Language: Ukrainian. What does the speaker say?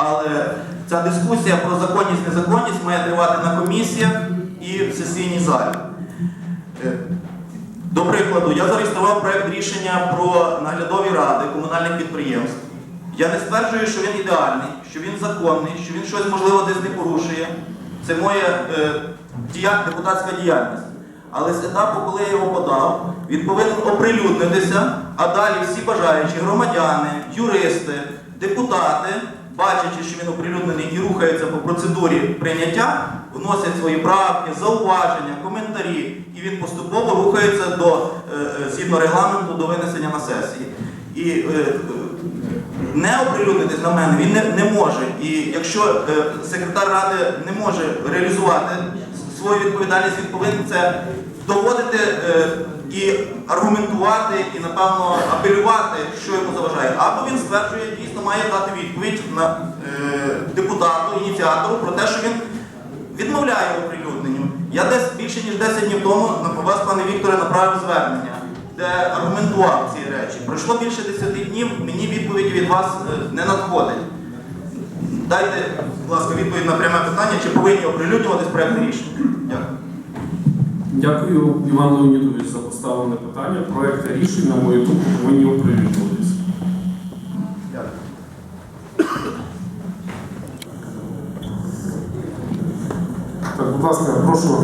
Але ця дискусія про законність, незаконність має тривати на комісіях і в сесійній залі. Е, До прикладу, я зареєстрував проект рішення про наглядові ради комунальних підприємств. Я не стверджую, що він ідеальний, що він законний, що він щось можливо десь не порушує. Це моя е, депутатська діяльність. Але з етапу, коли я його подав, він повинен оприлюднитися, а далі всі бажаючі громадяни, юристи, депутати, бачачи, що він оприлюднений і рухається по процедурі прийняття, вносять свої правки, зауваження, коментарі, і він поступово рухається до е, е, згідно регламенту до винесення на сесії. І е, не оприлюднитись на мене він не, не може. І якщо секретар ради не може реалізувати свою відповідальність, він повинен це доводити і аргументувати, і напевно апелювати, що йому заважає. Або він стверджує, дійсно має дати відповідь на е, депутату, ініціатору про те, що він відмовляє оприлюдненню. Я десь більше ніж 10 днів тому на вас, пане Вікторе, направив звернення, де аргументував ці речі. Пройшло більше 10 днів, мені відповіді від вас е, не надходить. Дайте, будь ласка, відповідь на пряме питання, чи повинні оприлюднюватись проекти рішення. Дякую. Дякую, Іван Леонідович, за поставлене питання. Проекти рішень, на мою думку, повинні оприлюднюватися. Так, будь ласка, прошу